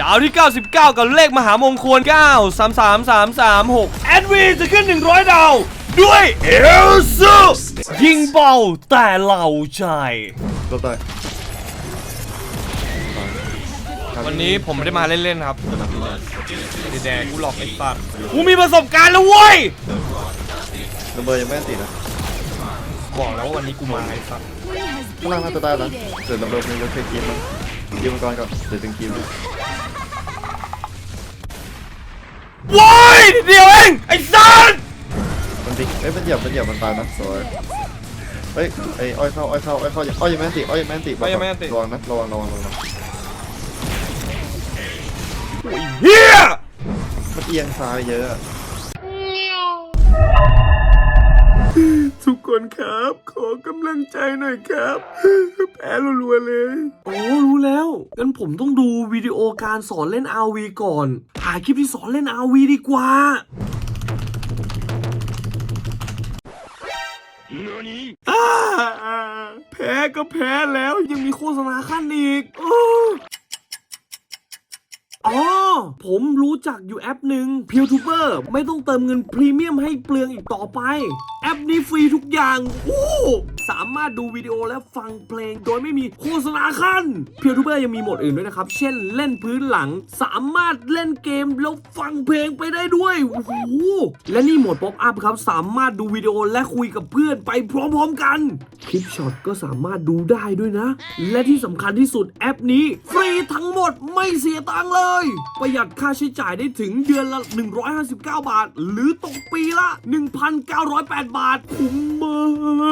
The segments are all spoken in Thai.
ดาวที่ 99 กับเลขมหามงคล 9 3 3 3 3 6แอดวีจะขึ้น 100 ดาว ด้วยเอลซูยิงเบาแต่เหล่าใจรถได้วันนี้ผมไม่ได้มาเล่น ๆ ครับดีแดงกูหลอกไอ้สัตว์กูมีประสบการณ์แล้วเว้ยระเบิดยังไม่ติดนะบอกแล้วว่าวันนี้กูมาไอ้สัตว์ข้างล่างน่าจะได้นะเดี๋ยวระเบิดมีรถเคยกินมั้ง กินมังกรก่อนเดี๋ยวถึงกินเลยว้ายนิดเดียวเองไอ้สัตว์มันดิเอ้ยมันเหยียบมันเหยียบมันตายนะสวยเฮ้ยไอ้อ้อยเข้าอ้อยเข้าอ้อยเข้าอ้อยยังไม่ติดอ้อยยังไม่ติดระวังนะระวังระวังระวังเฮียมันเอียงซ้ายเยอะทุก คนครับ ขอกำลังใจหน่อยครับ แพ้รัวๆเลย โอ้รู้แล้วงั้นผมต้องดูวิดีโอการสอนเล่น RV ก่อนหาคลิปที่สอนเล่น RV ดีกว่า อ่าแพ้ก็แพ้แล้วยังมีโฆษณาขั้นอีกโอ้ อ๋อ ผมรู้จักอยู่แอปหนึ่ง p e e r t u b e r ไม่ต้องเติมเงินพรีเมียมให้เปลืองอีกต่อไป แอปนี้ฟรีทุกอย่างอู้สามารถดูวิดีโอและฟังเพลงโดยไม่มีโฆษณาขั้น p e e r t u b e r ยังมีโหมดอื่นด้วยนะครับ เช่นเล่นพื้นหลัง สามารถเล่นเกมแล้วฟังเพลงไปได้ด้วยโอ้โหและนี่โหมดป๊อปอัพครับ สามารถดูวิดีโอและคุยกับเพื่อนไปพร้อมๆกัน คลิปช็อตก็สามารถดูได้ด้วยนะ และที่สำคัญที่สุดแอปนี้ ฟรีทั้งหมดไม่เสียตังค์เลยประหยัดค่าใช้จ่ายได้ถึงเดือนละ 159 บาท หรือตกปีละ 1,908 บาทคุ้มม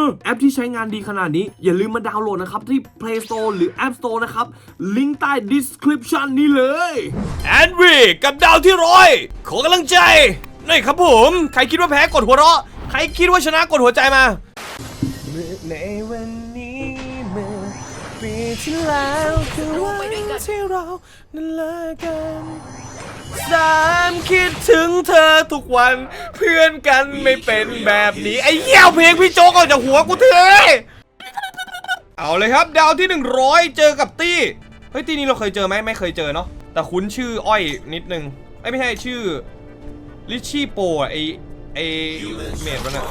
ากแอปที่ใช้งานดีขนาดนี้ อย่าลืมมาดาวน์โหลดนะครับ ที่ Play Store หรือ App Store นะครับ ลิงก์ใต้ description นี้เลยแอดวีกับดาวที่ร้อยขอกำลังใจนี่ครับผม ใครคิดว่าแพ้กดหัวเราะ ใครคิดว่าชนะกดหัวใจมา ใน ที่แล้วคือวันที่เรานั้นเลิกกันสามคิดถึงเธอทุกวันเพื่อนกันไม่เป็นแบบนี้ ไอ้เหี้ยวเพลงพี่โจ๊กออกจากหัวกูเถอะเอาเลยครับ ดาวที่ 100 เจอกับตี้เฮ้ยตี้นี้เราเคยเจอไหมไม่เคยเจอเนาะแต่คุ้นชื่ออ้อยนิดนึงไอ้ไม่ใช่ชื่อลิชี่โปอะไอไอเมดมันอะ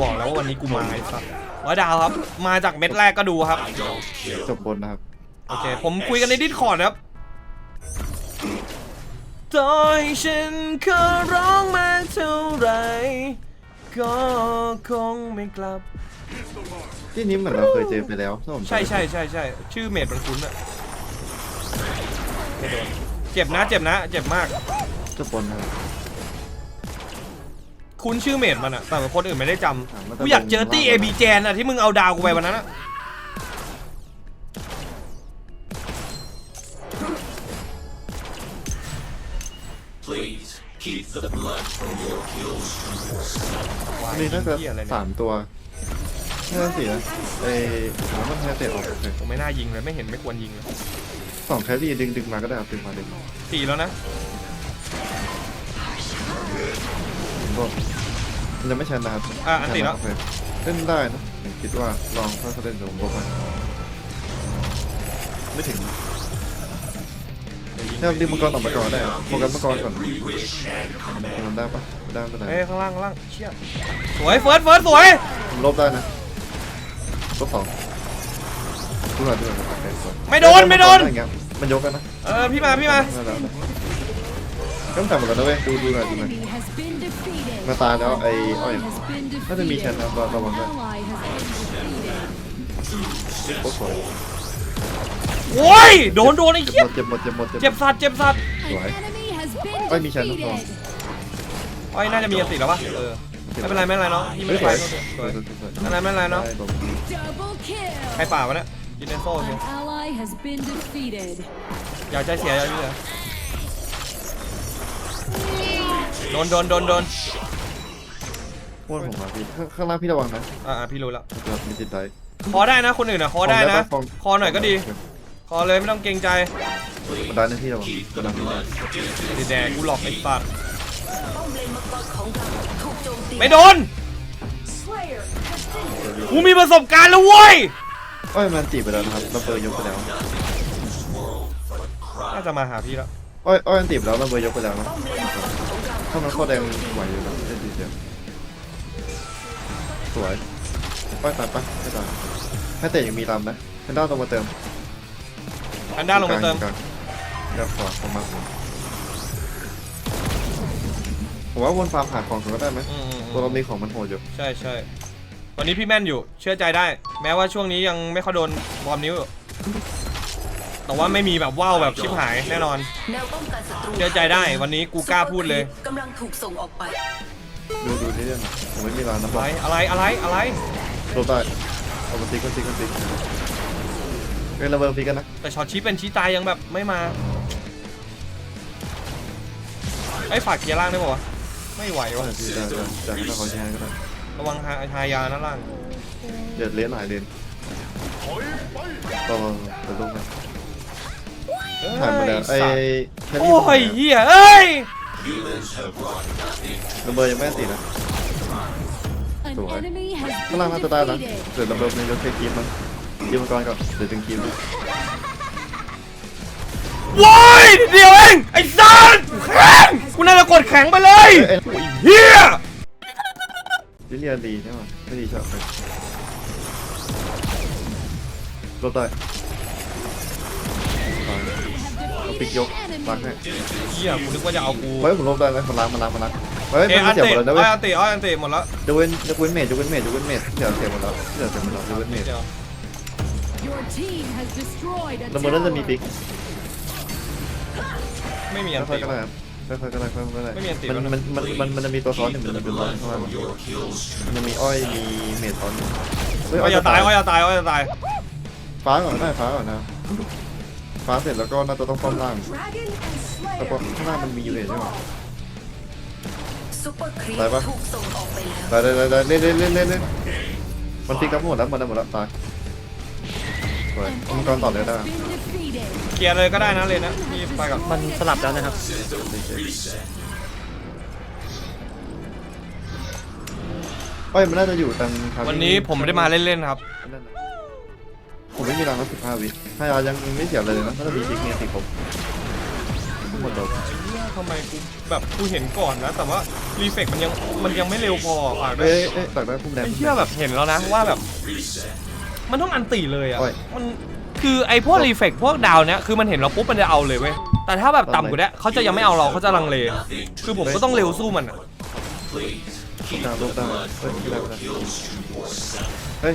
บอกแล้วว่าวันนี้กูมาไอ้สัส ร้อยดาวครับ มาจากเม็ดแรกก็ดูครับ จบบนนะครับโอเค ผมคุยกันในดิสคอร์ดครับต่อให้ฉันขอร้องมาเท่าไหรก็คงไม่กลับ ที่นี้เหมือนเราเคยเจอไปแล้วถ้าผมจำใช่ใช่ใช่ใช่ชื่อเมดมันคุ้นอะไม่โดนเจ็บนะเจ็บนะ เจ็บมาก จบบนนะครับ คุ้นชื่อเมดมันอะแต่คนอื่นไม่ได้จอะมันำจะกูอยากเจอเป็นตี้ว่าเอบีแจนอะที่มึงเอาดาวกูไปวันนั้นอะมีน่าจะเหี้ยอะไรเนี่ยสามตัวน่าจะสี่นะไอ้ผมว่ามันแค่เตะออกโอเคผมไม่น่ายิงเลยไม่เห็นไม่ควรยิงเลยสองแครี่ดึงดึงมาก็ได้ครับดึงมาดึงมาสี่แล้วนะ ก็มันยังไม่ชันนะครับอะอันติแล้วโอเคเล่นได้นะผมคิดว่าลองถ้าเขาเล่นเดี๋ยวผมบอกไปไม่ถึงเนี่ยดึงมังกรต่อมังกรได้อะโฟกัสมังกรก่อนมันได้ปะไม่ได้ไม่เป็นเอ้ไรยข้างล่างข้างล่างเชี่ยสวยเฟิร์สเฟิร์สสวยผมลบได้นะลบสองดูหน่อยดูหน่อยโอเคสวยไม่โดนไม่โดนอย่างเงี้ยมันยกกันนะเออพี่มาพี่มานั่นแห ละก็แต่หมดแล้วนะเว้ยดูดูหน่อยดูหน่อย has been defeated. มาตายแล้วไอ้อ้อย has been น่าจะมีแชน defeated. นะระวังด้วย Ally has been defeated. โคตรสวยโอ้ยโดนโดนไอ้เหี้ยเจ็บหมดเจ็บหมดเจ็บหมดเจ็บสัตว์เจ็บสัตว์ An Right. enemy has been Ôi, mi chắn defeated. không? อ้อยน่าจะมีอันติแล้วปะเออไม่เป็นไรไม่เป็นไรเนาะพี่ไม่เฮ้ยได้สไปวยสวยสวยสวยอะไรไม่เป็นไรเนาะด้ผม Double kill. ใครป่าวะเนี่ยยินเนโซ่สิ An ally has been defeated. อย่าใจเสียอย่าใจเสีย โดนโดนโดนโดนพวกผมมาพี่ข้างข้างล่างพี่ระวังนะอ่าอ่าพี่รู้แล้วจะมีติดไดคอได้นะคนอื่นอะคอได้นะฟองคอหน่อยก็ดี คอเลยไม่ต้องเกรงใจบันไดนะพี่ระวังบันไดดีแดงกูหลอกไอ้สัตว์ไม่โดนกูมีประสบการณ์แล้วเว้ยอ้อยมันจีบไปแล้วนะครับระเบิดยกไปแล้วน่าจะมาหาพี่แล้วอ้อยอ้อยอันติดแล้วระเบิดยกไปแล้วนะ ถ้ามันข้อแดงไหวอยู่นะได้ดีเดียวสวยอ้อยตัดปะไม่ตัดให้เตะยังมีลำนะแพนด้าลงมาเติมแพนด้าลงมาเติมกลางเดี๋ยวขอผมมาผมว่าวนฟาร์มหาของก่อนก็ได้ไหมตัวเรามีของมันโหดอยู่ ใช่ใช่วันนี้พี่แม่นอยู่ เชื่อใจได้ แม้ว่าช่วงนี้ยังไม่ค่อยโดนบอมนิ้ว แต่ว่าไม่มีแบบว่าวแบบชิบหายแน่นอน แนวป้องกันศัตรูเชื่อใจได้วันนี้กูกล้าพูดเลยกำลังถูกส่งออกไป ดูดูนี่ด้วยนะผมไม่มีร้านนะบอะอกไรอะไรอะไรอะไรลบได้เอามาตีกันตีกันตีเฮ้ยระเบิดตีกันนะแต่ช็อตชี้เป็นชี้ตายยังแบบไม่มาไอ้ยฝากเคลียร์ล่างได้ป่าวะไม่ไหววะได้ได้ได้จากที่เราขอแชร์ก็ได้ระวังหาหายานะล่าง เดือดเลี้ยนหลายเลนต่อเดี๋ยวลงนะเอ้ย ผ่านมาแล้วไอ้สัตว์แครี่โอ้ยเฮียเอ้ยระเบิดยังไม่ติดนะ An Rồi. enemy has ข้างล่าง been น่าจะได้นะ defeated. เดี๋ยวระเบิดในยกเทคีมมันคีมมังกรก่อนเดี๋ยวดึงคีมด้วยว้ายนิดเดียวเองไอ้สัสแข็งกูน่าจะกดแข็งไปเลยเอ้ยโอ้ยเฮียลิเลียดีใช่ไหมไม่ดีชอบเลยลบได้ ปิกยกล้างให้เฮียกูนึกว่าจะเอากูเฮ้ยผมลบได้ไหมมันล้างมันล้างมันล้างเฮ้ยเอยมัอันนเสียหเตะมดแล้วนะอ้เว้อยยอันเตะอ้อยอันเตะหมดแล้วยกเว้นยกเว้นเมจยกเว้นเมจยกเว้นเมจเสียเสียหมดแล้วเสียเสียหมดแล้วยกเว้นเมจเดี๋ยว Your team has destroyed a ระเบิดน่าจะมี tower. ปิก ไม่มีอันค่อยเตะ ๆก็ได้ครับค่อยๆก็ได้ค่อยๆก็ได้ไม่มีอันติมันวะมันมันมันมันจะมีตัวซ้อนอยู่มันจะมีตัวซ้อนข้างล่างมันจะมีอ้อยมีเมจซ้อนอยู่เฮ้ยอ้อยจะตายอ้อยจะตายอ้อยจะตายฟ้าก่อนก็ได้ฟ้าก่อนนะ ฟ้าเสร็จแล้วก็น่าจะต้องป้อมล่างแล้วก็ข้างล่างมันมีอยู่เลยใช่ไหมซุปเปอร์ครีปได้ปะถูกส่งออกไปแล้วได้ได้ได้ได้เล่นเล่นเล่นเล่นมันพลิกกับหมดแล้วมันได้หมดแล้วตายสวย An มังกร enemy ต่อเลยได้ has been defeated. เคลียร์เลยก็ได้นะเลยนะพี่ไปก่อนมันสลับแล้วนะครับเอ้ยมันน่าจะอยู่ทางทางวันนี้ผมไม่ได้มาเล่นๆครับ นั่นน่ะ ผมไม่มีรังแล้วสิบห้าวิถ้ายายังไม่เสียเลยนะถ้าจะมีพลิกเมียติดผมทั้งหมดเลยทำไมกูแบบกูเห็นก่อนนะ แต่ว่ารีเฟกมันยังมันยังไม่เร็วพอฝากด้วเอ้ยยเอ้ยตักได้พุ่มแดง ไอ้เชี่ยแบบเห็นแล้วนะว่าแบบ มันต้องอันตีเลยอะโอ้ยมันคือไอ้พวกรีเฟกพวกดาวเนี้ยคือมันเห็นเราปุ๊บมันจะเอาเลยเว้ยแต่ถ้าแบบต่ำกว่าเนี้ยเขาจะยังไม่เอาเราเขาจะลังเลคือผมก็ต้องเร็วสู้มันอะดาวลบได้เฮ้ยไม่ได้ไม่ได้เฮ้ย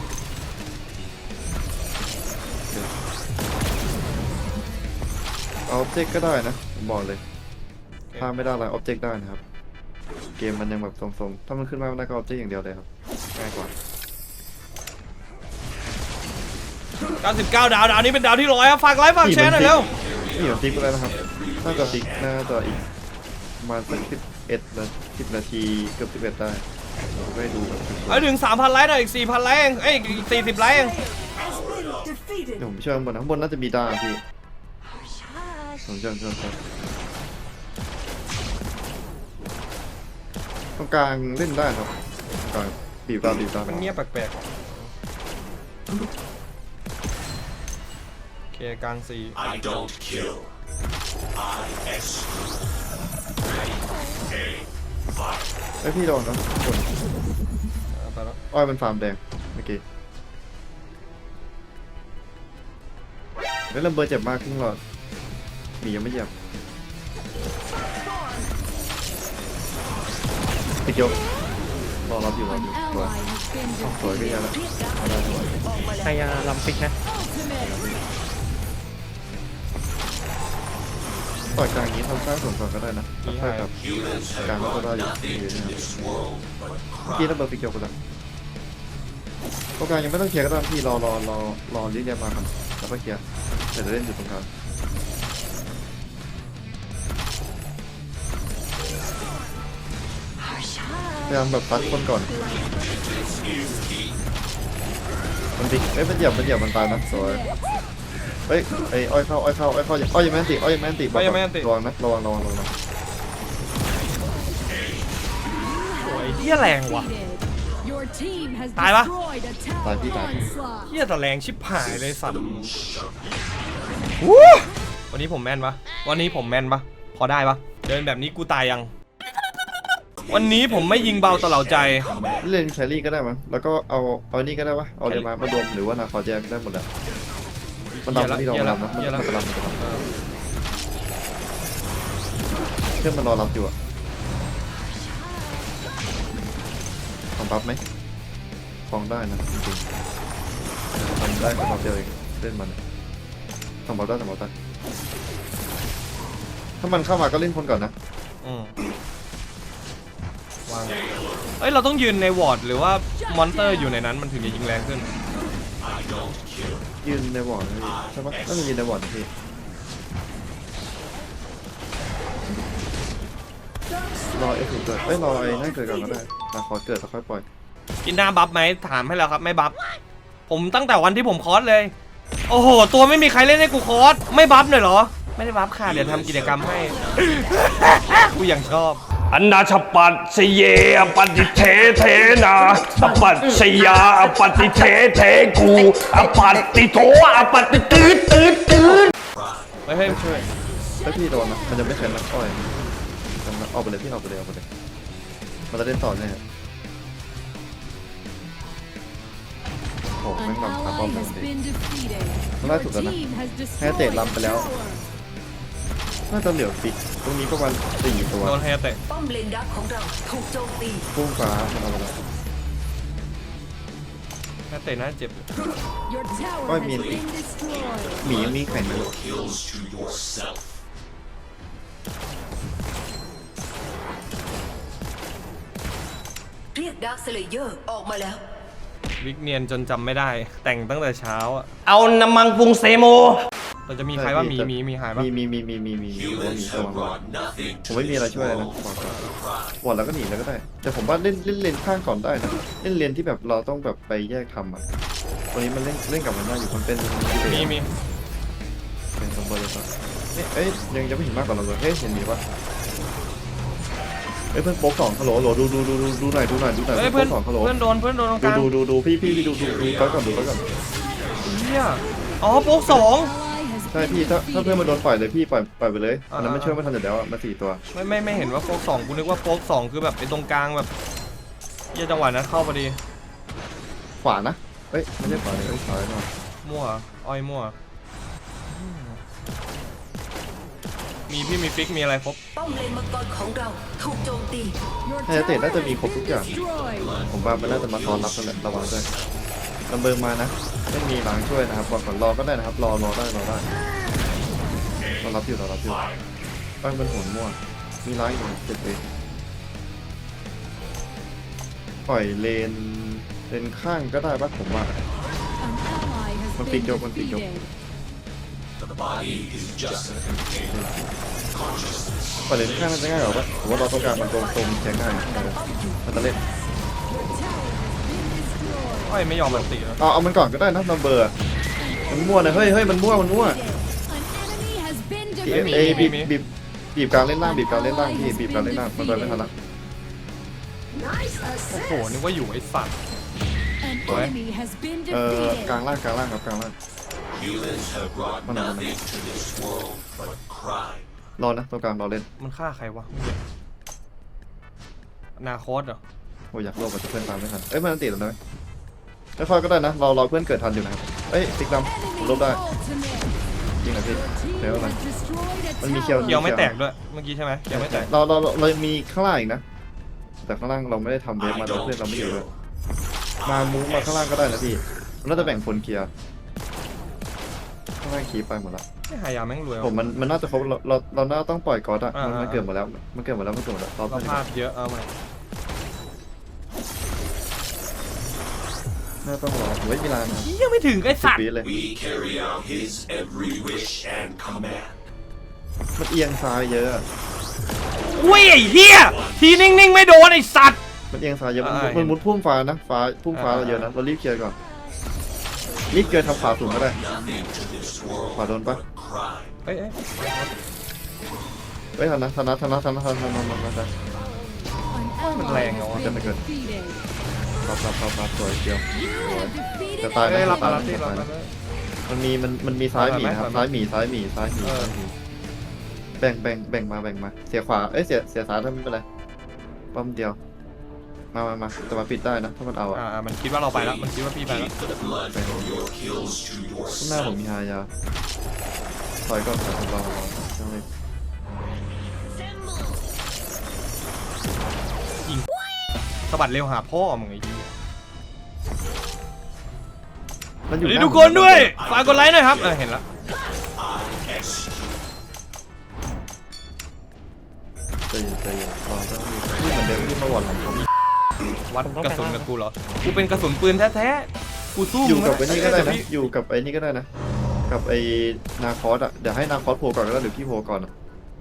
เอาออบเจกต์ก็ได้นะผมบอกเลยถ้าไม่ได้อะไรออบเจกต์ได้นะครับ เกมมันยังแบบทรงๆถ้ามันขึ้นมาไม่ได้ก็ออบเจกต์อย่างเดียวเลยครับง่ายกว่า 99 ดาว ดาวนี้เป็นดาวที่ร้อยครับฝากไลค์ฝากแชร์หน่อยเร็วนี่ผมติ๊กไปแล้วนะครับน่าจะติ๊กน่าจะอีกประมาณสักสิบเอ็ดนาสิบนาทีเกือบสิบเอ็ดได้ผมไม่ดูแบบเอาถึง 3,000 ไลค์หน่อยอีก 4,000 ไลค์เองเอ้ยอีก40 ไลค์เองเดี๋ยวผมเชื่อข้างบนนะข้างบนน่าจะมีดาพี่ ผมเชื่อเชื่อเชื่อตรงกลางเล่นได้ครับตรงกลางบีบตาบีบตามันเงียบแปลกๆโอเคกลางสี่ไอยพี่โดนนะคนอ่าไปแล้วอ้อยมันฟาร์มแดงเมื่อกี้แล้วลำเบอร์เจ็บมากครึ่งหลอด หมียังไม่เหยียบปิดยกรอรับอยู่รอ An อยู่สวย ally has been สวยก็ยัง defeated. ละเอาได้สวยไฮยาลำฟิกนะ Ultimate. ต่อยกลางอย่างนี้ทำสร้างส่วนก่อนก็ได้นะใช่ครับกลางก็ได้อยู่ดีนะครับเมื่อกี้ระเบิดปิดยกไปแล้วตรงกลางยังไม่ต้องเคลียร์ก็ได้พี่รอรอรอรอลิเลียมากันแล้วก็เคลียร์เดี๋ยวจะเล่นอยู่ตรงกลาง พยายามแบบตัดคนก่อน มันดิเอ้ยมันเหยียบมันเหยียบมันตายนะสวยเฮ้ยไอ้อ้อยเข้าอ้อยเข้าอ้อยเข้าอ้อยยังไม่อันติอ้อยยังไม่อันติบอกก่อนระวังนะระวังระวังระวังโอ้ยเฮียแรงว่ะ Defeated. Your team has Tài ba. destroyed a tower Tài phi tài. onslaught. เฮียแต่แรงชิบหายเลยสัตว์วู้วันนี้นี้ผมแม่นปะวันนี้ผมแม่นปะพอได้ปะเดินแบบนี้กูตายยัง วันนี้ผมไม่ยิงเบาตลอดใจ เล่นแครี่ก็ได้มั้งแล้วก็เอาเอานี่ก็ได้ปะเอาเดมามารวมหรือว่านาคอแจกได้หมดแหละมันรำที่เราเหี้ยละรำนะมันเหี้ยละมันรำมันรำเพื่อนมันรอรับอยู่อะทำบัฟไหมฟองได้นะจริงๆทำได้แต่บัฟเดียวเองเล่นมันอะทำบัฟได้แต่บัฟได้ถ้ามันเข้ามาก็เล่นคนก่อนนะอืม วางเอ้ยเราต้องยืนในวอร์ดหรือว่ามอนเตอร์อยู่ในนั้นมันถึงจะยิงแรงขึ้น ยืนในวอร์ดนะพี่ใช่ปะน่าจะยืนในวอร์ดนะพี่รอเอฟเกิดเอ้ยรอไอ้นั่นเกิดก่อนก็ได้นาคอเกิดแล้วค่อยปล่อยกินหน้าบัฟไหมถามให้แล้วครับ ไม่บัฟผมตั้งแต่วันที่ผมคอร์สเลย โอ้โห ตัวไม่มีใครเล่นให้กูคอร์สไม่บัฟหน่อยเหรอ ไม่ได้บัฟค่ะ เดี๋ยวทำกิจกรรมให้ กูยังชอบ อันนาชปัตสเยอปฏิเทเทนาอปัตสยาอปฏิเทเทกูอปัตติโทอปฏิตืดตืดตืดเฮ้ยเฮ้ยไม่ช่วยถ้าพี่โดนนะมันจะไม่เซ็นนะอ้อยมันออกไปเลยพี่ออกไปเลยออกไปเลยมันจะเล่นต่อเนี่ยโอ้โห An แม่งบังคับป้อม ally เลย has been defeated. ล่า Your สุดแล้วนะ team has ให้เตะ destroyed ลำไปแล้ว a tower. น่าจะเหลือฟิกตรงนี้ประมาณสี่ตัวโดนเฮเตะป้อมเลนดักของเราถูกโจมตีพุ่งฟ้ามันเอาไปแล้วเฮเตะน่าเจ็บ Your tower Ôi, has miền been destroyed. หมียังมีแข่งอยู่เรียกดาร์คสเลเยอร์ออกมาแล้ว วิกเนียนจนจำไม่ได้ แต่งตั้งแต่เช้าอะ เอาน้ำมังปรุงเซโม เราจะมีใครว่ามีมีมีหายบ้างมีมีมีมีมีมีมีมีมีมีวังผมไม่มีอะไรช่วยเลยนะวมดแล้วก็หนีแล้วก็ได้ แต่ผมว่าเล่นเล่นเลนข้างก่อนได้นะเล่นเลนที่แบบเราต้องแบบไปแยกทำอะตัวนี้มันเล่นเล่นกับมันได้อยู่มันเป็นมีมีเป็นสมบูรณ์เลยครับเอ้ยยังจะไม่เห็นมากกว่าเราเลยเฮ้ยเห็นมีปะเอ้ยเพื่อนโป๊กสองฮัลโหลฮัลโหลดูดูดูดูดูหน่อยดูหน่อยดูหน่อยเพื่อนสองฮัลโหลเพื่อนโดนเพื่อนโดนตรงกลางดูดูดูพี่พี่พี่ดูดูดูก่อนดูก่อนเฮียอ๋อโป๊กสอง ใช่ been พี่ถ้าถ้าเพื่อน defeated. มาโดนปล่อยเลยพี่ปล่อยปล่อยไปเลยอ่าอันนั้นมันช่วยไม่ทันอยู่แล้วอะมาสี่ตัว ไม่ไม่ไม่เห็นว่าโป๊กสองกูนึกว่าโป๊กสองคือแบบไอ้ตรงกลางแบบเฮียจังหวะนั้นเข้าพอดีขวานะเอ้ยไม่ใช่ขวาเลยเอ้ยซ้ายหน่อยมั่วอ้อยมั่วอืมมีพี่มีฟิกมีอะไรครบป้อมเลนมังกรของเราถูกโจมตี Your ถ้าจะเตะ tower น่าจะ has มีครบทุก been อย่าง destroyed. ผมว่ามันน่าจะมาตอนรับกันแหละระวังด้วย ลำเบิงมานะ ไม่มีหลังช่วยนะครับก่อนก่อนรอก็ได้นะครับ รอรอได้รอได้รอรับอยู่รอรับอยู่บ้านบนหัวม่วงมีร้ายอยู่เจ็ดเองปล่อยเลนเลนข้างก็ได้ปะผมว่า An ally has Con been pin vô, con pin vô. defeated. ปล่อยเลนข้างน่าจะง่ายกว่าปะผมว่าเราต้องการมันตรงตรงแทงง่ายเออมันจะเล่น อ้อยไม่ยอมมันตีแล้วเอาเอามันก่อนก็ได้นะลำเบอร์อะมันมั่วนะเฮ้ยเฮ้ยมันมั่วมันมั่ว An enemy has been บีบ defeated. เอยบีบบีบบีบกลางเล่นล่างบีบกลางเล่นล่างพี่บีบกลางเล่นล่างมันไปไม่ทันละโอ้โหนึกว่าอยู่ไอ้สัตว์ An What? enemy has been เอ่อ defeated. กลางล่างกลางล่างครับกลางล่างมันอะไรรอนะตรงกลางรอเล่นมันฆ่าใครวะนาคอสเหรอโอ้ยอยากโลภแต่เพื่อนตามไม่ทันเอ้ยมันอันติดแล้วนะ ค่อยๆก็ได้นะรอรอเพื่อนเกิดทันอยู่นะครับเอ้ยติ๊กดำผมลบได้ Ultimate. จริงเหรอพี่ Team เดี๋ยวอะไร has destroyed a มันมีเคียว tower. เกียวไม่แตกด้วยเมื่อกี้ใช่ไหมเกียวไม่แตกเราเราเราเรามีข้างล่างอีกนะแต่ข้างล่างเราไม่ได้ทำเวฟมาโดยเพื่อนเราไม่อยู่ด้วยมามูฟมาข้างล่างก็ได้นะพี่มันน่าจะแบ่งคนเคลียร์ข้างล่างคีบไปหมดละไม่หายาแม่งรวยผมมันมันน่าจะครบเราเราเราน่าต้องปล่อยก๊อตอะอ่ามันมันอ่าเกิดหมดแล้วมันเกิดหมดแล้วมันเกิดหมดแล้วเราเราพลาดเยอะเอาใหม่ น่าต้องรอเฮ้ยกีฬางฮียไม่ถึงไอ้สัตว์เลยมันเอียงซ้ายเยอะอะอุ้ยเฮียทีนิ่งๆไม่โดนไอ้สัตว์ มันเอียงซ้ายเยอะมันมุดพุ่มฟ้านะฟ้าพุ่มฟ้าเราเยอะนะเรารีบเคลียร์ก่อนรีบเคลียร์ทำขาสูงก็ได้ขาโดนปะเอ้ยเอ้ยเฮ้ยทันนะทันนะทันนะทันนะทันนะทันนะทันนะมันแรงเนาะจะไม่เกิด รับรับรับรับสวยเดียว You have defeated จะตายเอ้ยรับตามายรับที่จะรับตายมานะมันมีมันมันมีซ้ายหมีนะครับซ้ายหมีซ้ายหมีซ้ายหมีเออ ซ้ายหมีแบ่งแบ่งแบ่งมาแบ่งมา เสียขวาเอ้ยเสียเสียซ้ายถ้าไม่เป็นไรป้อมเดียว มามามาแต่มาปิดได้นะถ้ามันเอาอะอ่ามันคิดว่าเราไปแล้ว มันคิดว่าพี่ไปแล้ว ข้างหน้าผมมีฮายาถอยก่อนถอยก่อนรอรอรอเลยสะบัดเร็วหาพ่อมึงไอ้เมันอสยู่วัสดีหาทุกคนด้วย ฝากกดไลค์หน่อยครับ เออ เห็นแล้ว ใจเย็นใจเย็นรอเจ้าที่เหมือนเดิมที่เมื่อวานผม วัดกระสุนกับกูเหรอ กูเป็นกระสุนปืนแท้ๆ กูสู้อยู่กับมึไอ้งนี่ก็ได้แต่นะพี่อยู่กับไอ้นี่ก็ได้นะ กับไอ้นาคอสอะ เดี๋ยวให้นาคอสโผล่ก่อนก็ได้หรือพี่โผล่ก่อนอะ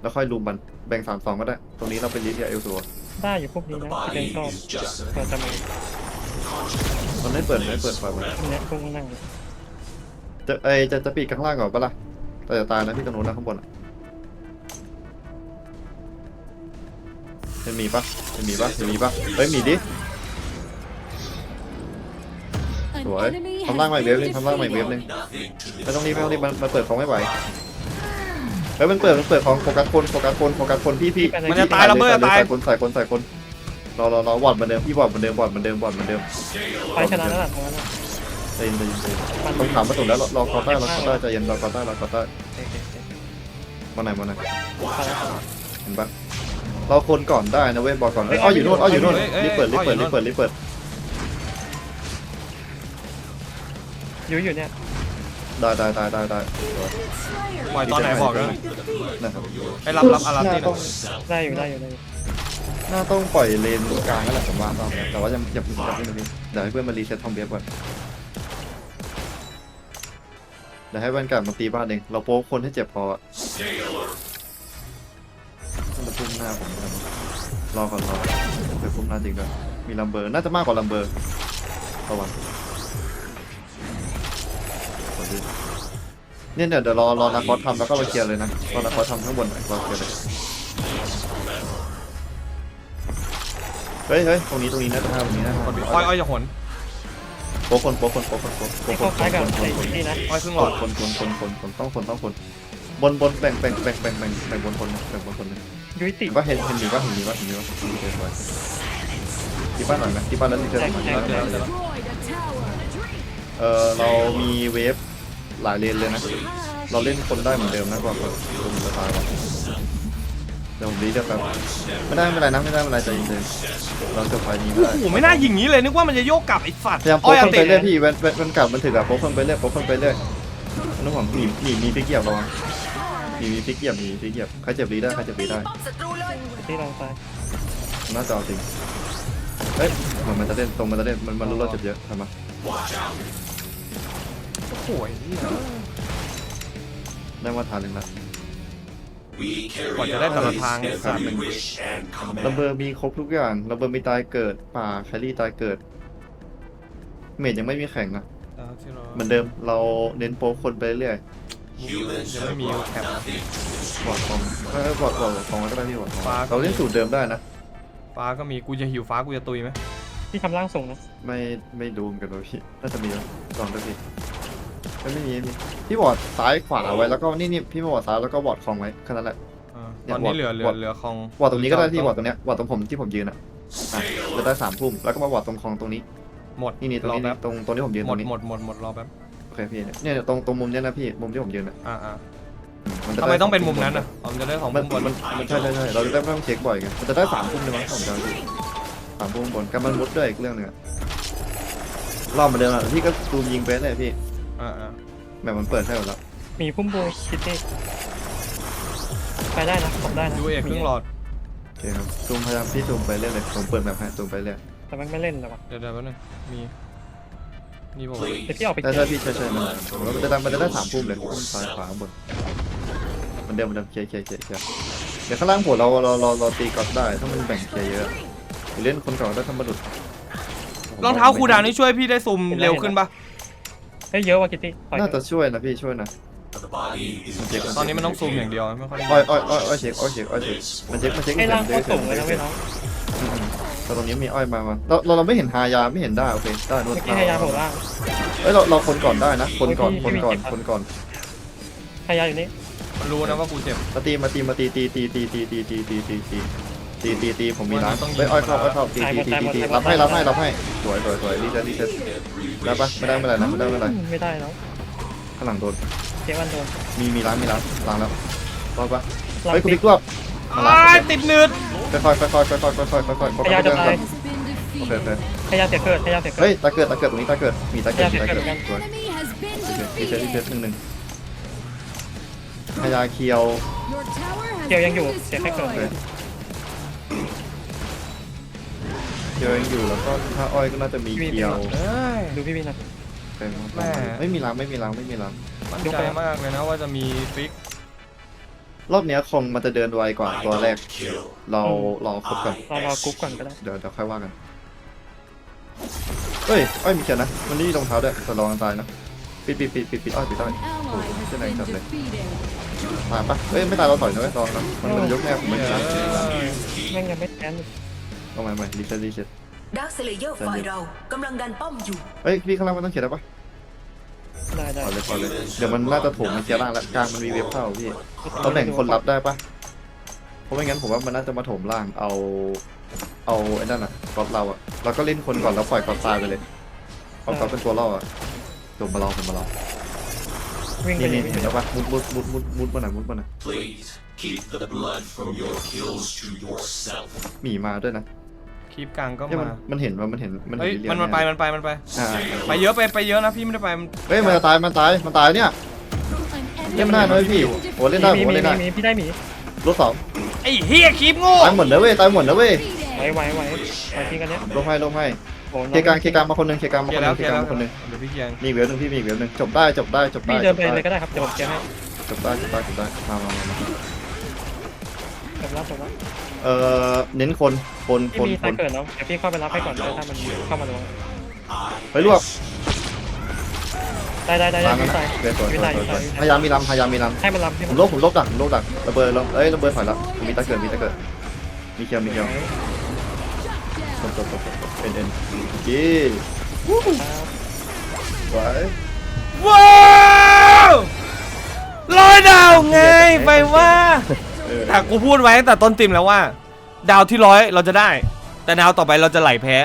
แล้วค่อยลุมมัน แบ่งสามสองก็ได้ ตรงนี้เราเป็นลิสกับเอลตัวได้อยู่พวกนี้นะที่เป็นชอบ is just เปิดจะมา มันไม่เปิดไม่เปิดไฟมันเนี่ยพวกนั่งจะไอจะจะปีกข้างล่างก่อนปะล่ะแต่จะตายนะพี่ตรงนู้นนะข้างบนอะเห็นหมีปะเห็นหมีปะเห็นหมีปะเฮ้ยหมีดิ An สวย enemy ทำล่าง has ใหม่เวฟ been นึงทำล่างใหม่เวฟ defeated. นึง nothing to ไม่ live ต้องรีบไม่ต้องรีบมันมันเปิดของไม่ไหวเฮ้ยมันเปิดมันเปิดของโฟกัสคนโฟกัสคนโฟกัสคนพี่พี่มันจะตายระเบิดใส่ตายใส่คนใส่คนใส่คน รอรอรอวอดเหมือนเดิมพี่วอดเหมือนเดิมวอดเหมือนเดิมวอดเหมือนเดิมไปชนะแล้วล่ะตรงนั้นน่ะใจเย็นใจเย็นใจเย็นต้องถามมาถูกแล้วรอรอคอต้ารอคอต้าใจเย็นรอคอต้ารอคอต้าเอ๊ะเอ๊ะเอ๊ะมาไหนมาไหนไปแล้ว เห็นปะรอคนก่อนได้นะเว้ยบอกก่อนเอ้ยอ้ออยู่นู่นอ้ออยู่นู่นเอ้ยเอ้ยรีบเปิดรีบเปิดอ้ออยู่รีบเปิดรีบเปิดอยู่อยู่เนี่ยได้ได้ได้ได้ได้ปล่อยตอนไหนบอกแล้วนะครับให้รับรับอาราหน้าตี้หต้น่อองยได้อยู่ได้อยู่ได้อยู่ห น้าต้องปล่อยเลนกลางนั่นแหละผมว่าต้องแต่ว่ายังยังยังไม่รู้เดี๋ยวให้เพื่อนมารีเซ็ตทอมเบียบก่อนเดี๋ยวให้แวนการ์ดมาตีบ้านเองเราโป๊คนให้เจ็บพอมันจะพุ่งหน้าผมนรอก่อนรอไปพุ่งหน้าจริงด้วยมีลัมเบอร์น่าจะมากกว่าลัมเบอร์ระวังเนี่ยเดี๋ยวรอรอนาคอสทำแล้วก็เราเคลียร์เลยนะรอนาคอสทำข้างบนเราเคลียร์เลย เฮ้ยเฮ้ยตรงนี้ตรงนี้นะตรงนี้นะกดอ้อยอ้อยจะหนโป๊ะคนโป๊ะคนโป๊ะคนโป๊ะนี่โป๊ะก็คนคล้ายกับคนไอ้คนนี่นะอ้อยครึ่งหลคอนดคนคนคนคนคนต้องคนต้องคนบนบนแบ่งแบ่งแบ่งแบ่งแบ่งแบ่งบนคนนะแบ่งบนคนเลยยุยติเห็นปะเห็นเห็นหมีปะเห็นหมีปะเห็นหมีปะโอเคสวยที่บ้านหน่อยไหมที่บ้านแล้วที่เจอหมีแจ้งแจ้งเดี๋ยวเดี๋ยว Destroyed a tower. เออเรามีเวฟหลายเลนเลยนะเราเล่นคนได้เหมือนเดิมนะกว่าคนคนจะตายว่ะเดี๋ยวผมรีเดียวครับไม่ได้ไม่เป็นไรนะไม่ได้ไม่เป็นไรใจเย็นๆเราจบไฟนี้ไม่โอ้ได้โหไม่น่ายิงงี้เลยนึกว่ามันจะโยกกลับไอ้สัตว์พยายามโป๊อ้อยอัคนนติไปดเรื่อยพี่เว้นเว้นเว้นกลับมันถึงอะโป๊คนไปเรื่อยโป๊คนไปเรื่อยน้องของหนีหนีมีพลิกเหยียบระวังหนีมีพลิกเหยียบหนีมีพลิกเหยียบใครเจ็บรีได้ใครเจ็บรีได้ป้อมศัตรูเลยที่เราตายน่าจะเอาจริงเฮ้ยเหมือนมันจะเล่นตรงมันจะเล่นมันมันรู้เราเจ็บเยอะทำไมโอ้โหไอ้เหี้ยได้มาทานหนึ่งละ We carry กว่าจะได้แต่ละทาง out ไอ้สัตว์ every wish and ระ command. เบิดมีครบทุกอย่างระเบิดมีตายเกิด ป่าแครี่ตายเกิด เมจยังไม่มีแข่งนะเหมือนเดิมเราเน้นโป๊คนไปเรื่อย Humans ยังไม่มีแคปบอดฟองเออบอดบอดฟองก็ได้พี่บอดฟองฟ้าเราเล่นสูตรเดิมได้นะ ฟ้าก็มีกูจะหิวฟ้ากูจะตุยไหมที่ทำร่างส่งนะไม่ไม่ดูเหมือนกันเลยพี่น่าจะมีนะลองดูพี่ไม่ไม่มีไม่มีพี่บอดซ้ายขวาไว้แล้วก็นี่นี่พี่บอดซ้ายแล้วก็บอดคลองไว้แค่นั้นแหละ อ่าเนี่ยตอนนี้เหลือเหลือวอด เหลือคลองบอดตรงนี้ก็ได้พี่บอดตรงเนี้ยบอดตรงผมที่ผมยืนอะอะจะได้สามพุ่มแล้วก็มาบอดตรงคลองตรงนี้หมดนี่นี่ตรงรอนี้แป๊นี่บตรงตรงที่ผมยืนหมตรดงนี้หมดหมดหมดรอแป๊บโอเคพี่เนี่ยเนี่ยตรงตรงมุมเนี้ยนะพี่มุมที่ผมยืนอะอ่าอ่าจะทำไมด้ต้องเป็นมุมนั้นอะอ๋อมันจะได้ของมันมุมบนมันมันใช่ใช่ใช่เราจะได้ไม่ต้องเช็คบ่อยไงมันจะได้สามพุ่มเลยมั้งผมจำไม่ผิดสามพุ่มบนกับมันมุดด้วยอีกเรื่องหนึงอะรอบเหมือนเดิมอะพี่ก็ซูมยิงเบสเลยพี่ อ่าอ่าแบบมันเปิดให้หมดแล้วมีพุ่มโบคิตตี้ไปได้นะผมได้นะยูเอกครึ่งหลอด โอเคครับซูมพยายามพี่ซูมไปเรื่อยเลยผมเปิดแบบให้ซูมไปเรื่อยแต่มันไม่เล่นหรอกว่ะเดี๋ยวเดี๋ยวแป๊บนึงมีนี่บอกเดี๋ยวพี่ออกไปใช่เก็ใช่บพี่ใช่ใช่มันผมว่ามันจะได้มันจะได้สามพุ่มเลยพุ่มซ้ายขวาข้างบนมันเดิมมันเดิมเคลียร์เคลียร์เคลียร์เคลียร์เดี๋ยวข้างล่างผมเราเราเราเราตีกอดได้ถ้ามันแบ่งเคลียร์เยอะหรือเล่นคนก่อนได้ทำมาดุดรองเท้าคูลดาวน์นี่ช่วยพี่ได้ซูมเร็วขึ้นปะ เฮ้ยเยอะว่ะคิตตี้ปล่อยน่าจะช่วยนะพี่ช่วยนะ The body is มันเช็คตอนนี้มันต้องซูมอย่างเดียวไม่ค่อยได้อ้อยอ้อยอ้อยอ้อยเช็คอ้อยเช็คอ้อยเช็คมันเช็คมันเช็คให้ร่างโคเช็ตรสูงเลยนะเว้ยน้องอืมอืมสแต่ตรงนี้มีอ้อยมามาเราเราเราไม่เห็นฮายาไม่เห็นได้โอเคได้นู่นเมื่อกี้ให้ยาโผล่ล่างเอ้ยเราเราคนก่อนได้นะ คนก่อนโอ้คยนพี่ก่อนพี่คนก่อนให้ยาอยู่นี่มันรู้นะว่ากูเจ็บมาตีมาตีมาตีตีตีตีตีตีตีตีตี ตีตีตีตีผมมีร้านมันต้องยิงเฮ้ยอ้อยเข้าธรรมดาอ้อยเข้าตีตีตีตีตีรับให้รับให้รับให้สวยสวยสวยรีเซ็ตรีเซ็ตได้ปะไม่ได้ไม่ได้นะไม่ได้ไม่ได้ไม่ได้แล้วข้างหลังโดนเจ๊วันโดนมีมีร้านมีร้านล้างแล้วรอดปะหลังเฮ้ยคุณติบิ๊ดกรวบมาอ้าล้างยติดหนืดค่อยๆค่อยๆค่อยๆค่อยๆค่อยๆค่อยๆค่อยๆพยายามจะค่อยๆตายโอเคโอเคให้ยาเสียเกิดให้ยาเสียเกิเฮ้ดยตาเกิดตาเกิดตรงนี้ตาเกิดมีตาเกิดมีตาเกิดอยากเกิดเหมือนกันสวย Enemy has been โอเครีเซ็ตรีเซ็ต defeated. หนึ่งหนึ่งพยาเคียว Your tower has เกียวยังอยู่ been เสียแค่เกิด destroyed. เคียวยังอยู่แล้วก็ถ้าอ้อยก็น่าจะมีเคียวเอ้ยดูพี่วินนะ เต็มแม่ ไม่มีล้างไม่มีล้างไม่มีล้างมั่นใจมากเลยนะว่าจะมีฟิกรอบเนี้ยคงมันจะเดินไวกว่าตัวแรก Kill. เรารอครบกันเรารอกรุ๊ปก่อนก็ได้เดี๋ยวเดี๋ยวค่อยว่ากันเฮ้ยอ้อยมีเขียนนะมันนี่รองเท้าด้วยแต่ระวังตายนะปิดปิดปิดปิดปิดอ้อยปิดอ้อย An โอ้ ally โห has เส้นแรง been จัดเลย defeated. ตายปะเฮ้ยไม่ตายเราต่อยนะเว้ยลองนะมันมันยกแน่ผมไม่เอตายอแม่งยังไม่แพ้เลย เอาใหม่ใหม่รีเซ็ตรีเซ็ต ดาร์คสเลเยอร์ฝ่ายเรากำลังดันป้อมอยู่เฮ้ยพี่ข้างล่างมันต้องเขียนได้ปะได้ได้พอเลยพอเลยเดี๋ยวมันน่าจะโถมมาเคลียร์ล่างแล้วกลางมันมีเว็บเข้าพี่ตำแหน่งคนรับได้ปะเพราะไม่งั้นผมว่ามันน่าจะมาโถมล่างเอา เอาไอ้นั่นอะกอดเราอะเราก็เล่นคนก่อนแล้วปล่อยกอดตายไปเลยเอากอดเป็นตัวล่ออะผมมาลองผมมาลองวิ่งไปนี่เลนี่ยเห็นแล้วปะมุดมุดมุดมุดมุดมาหน่อยมุดมาหน่อย Please keep the blood from your kills to yourself. หมีมาด้วยนะ คลิปกลางก็เนี่ยมันมามันเห็นว่ามันเห็นมันเฮ้ยเห็นเรียมันมันไปมันไปมันไป อ่าไปเยอะไปไปเยอะนะพี่ไม่ได้ไปมันเฮ้ยมันจะตายมันตายมันตายเนี่ย An เล่น enemy ไม่ได้นะเว้ยพี่ has been โอ้เล่นได้มีผมมีว่าเล่นได้มีพี่ได้หมีรถสองไอ้เฮียคลิปโง่ตายหมดนะเว้ยตายหมดนะเว้ยไหวไหวไหวไหวทิ้งกันเนี้ยลงให้ลงให้โอ้เคลียร์กลางเคลียร์กลางมาคนหนึงเคลียร์กลางมาเคคลียนร์หแล้นึวงเคเคลีลียยร์ร์แล้กลาวงมาคนหนึงเดี๋ยวพี่เคลียร์มีอีกเวฟหนึ่งพี่มีอีกเวฟหนึ่งจบได้จบได้จบได้พี่เดินไปจบเลยก็ได้ครับเดี๋ยวผมเคลียร์ให้จบได้จบได้จบได้มามามามา จบแล้วจบแล้วเอ่อเน้นคนคนคพี่นมีคตายนเกิดแล้วเดี๋ยวพี่เข้าไปรับให้ก่อนเลยถ้ามันเข้ามาลงเฮ้ยลวกได้ได้ได้ได้ล้างกันพี่นะตายเวฟสวยพี่สวตายยสวยพี่สวตายยพยายามมีลำพยายามมีลให้มันรับให้ำผมันมลบผมลบดักผมลบดักระเบิดลงเอ้ยระเบิดถอยละผมมีตาเกิดมีตาเกิดมีเคียวมีเคียวจบจบจบจบเอ็นเอ็นจีไว้ว้าวลอยดาวไงไปว่าเออ แต่กูพูดไว้ตั้งแต่ต้นติมแล้วว่า ดาวที่ร้อยเราจะได้ แต่ดาวต่อไปเราจะไหลแพ้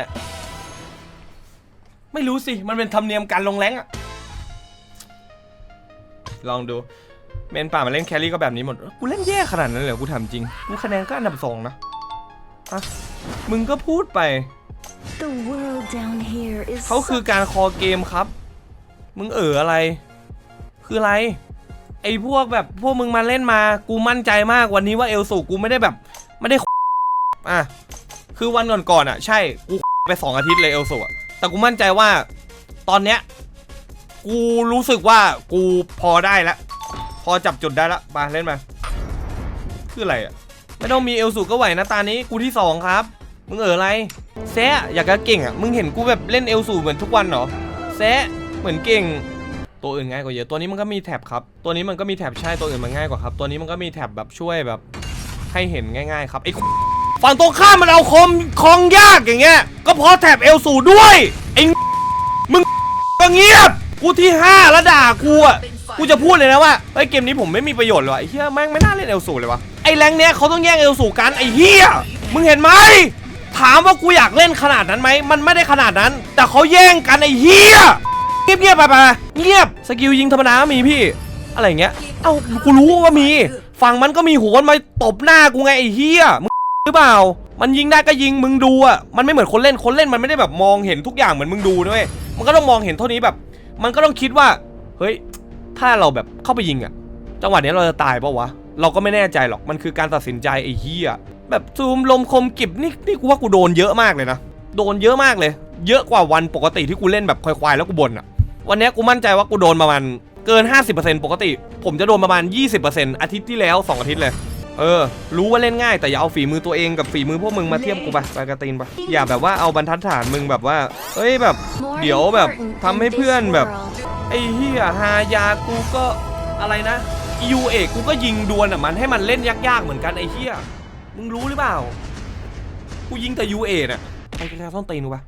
ไม่รู้สิ มันเป็นธรรมเนียมการลงแรงอะลองดูเมนป่ามาเล่นแครี่ก็แบบนี้หมด กูเล่นแย่ขนาดนั้นเลยเหรอกูถามจริง กูคะแนนก็อันดับสองนะอะมึงก็พูดไป The world down here is เขาคือการคอเกมครับ มึงเอออะไร คืออะไร ไอ้พวกแบบพวกมึงมาเล่นมา กูมั่นใจมากวันนี้ว่าเอลสูกูไม่ได้แบบ ไม่ได้อะคือวันก่อนๆอะ ใช่กูไปสองอาทิตย์เลยเอลสูอะแต่กูมั่นใจว่าตอนเนี้ยกูรู้สึกว่ากูพอได้ล้วพอจับจุดได้ล้วไปเล่นมาคืออะไรอะไม่ต้องมีเอลสูก็ไหวนะตานี้กูที่สองครับมึงเอออะไรแซะอยากจะเก่งอะมึงเห็นกูแบบเล่นเอลสูเหมือนทุกวันเหรอแซะเหมือนเก่ง ตัวอื่นง่ายกว่าเยอะตัวนี้มันก็มีแท็บครับตัวนี้มันก็มีแท็บใช่ตัวอื่นมันง่ายกว่าครับตัวนี้มันก็มีแท็บแบบช่วยแบบให้เห็นง่าย ๆ ครับไอ้ฝั่งตรงข้ามมันเอาคอมคองยากอย่างเงี้ยก็เพราะแท็บเอลสูด้วยไอ้มึงก็เงียบกูที่ห้าแล้วด่ากูอะกูจะพูดเลยนะว่าเฮ้เกมนี้ผมไม่มีประโยชน์เลยไอ้เหี้ยแม่งไม่น่าเล่นเอลสูเลยวะไอ้แรงเนี้ยเขาต้องแย่งเอลสูกันไอ้เหี้ยมึงเห็นไหมถามว่ากูอยากเล่นขนาดนั้นไหมมันไม่ได้ขนาดนั้น แต่เขาแย่งกันไอ้เหี้ย เงียบเงียบๆไปไปเงียบสกิลยิงธรรมดามีพี่ อะไรอย่างเงี้ยเอ้ากูรู้ว่ามี ฝั่งมันก็มีหัวมันมาตบหน้ากูไงไอ้เหี้ยมึงหรือเปล่า มันยิงได้ก็ยิงมึงดูอะมันไม่เหมือนคนเล่นคนเล่นมันไม่ได้แบบมองเห็นทุกอย่างเหมือนมึงดูด้วยมันก็ต้องมองเห็นเท่านี้แบบ มันก็ต้องคิดว่า เฮ้ย ถ้าเราแบบเข้าไปยิงอะจังหวะเนี้ยเราจะตายปะวะเราก็ไม่แน่ใจหรอกมันคือการตัดสินใจไอ้เหี้ยแบบซูมลมคมกิบนี่นี่กูว่ากูโดนเยอะมากเลยนะโดนเยอะมากเลย เยอะกว่าวันปกติที่กูเล่นแบบควายๆแล้วกูบ่นอะ วันเนี้ยกูมั่นใจว่ากูโดนประมาณเกิน 50%ปกติ ผมจะโดนประมาณ 20%อาทิตย์ที่แล้ว 2 อาทิตย์เลย เออ รู้ว่าเล่นง่ายแต่อย่าเอาฝีมือตัวเองกับฝีมือพวกมึงมาเทียบกูไปไปกระตีนไปอย่าแบบว่าเอาบรรทัดฐานมึงแบบว่า เอ้ยแบบ more เดี๋ยวแบบ important ทำให้ in เพื่อน this แบบ world. ไอ้เฮียฮายากูก็อะไรนะยูเอกกูก็ยิงดวลอะมันให้มันเล่นยากๆเหมือนกันไอ้เฮียมึงรู้หรือเปล่า กูยิงแต่ยูเอน่ะไปกระส้นตีนกูปะ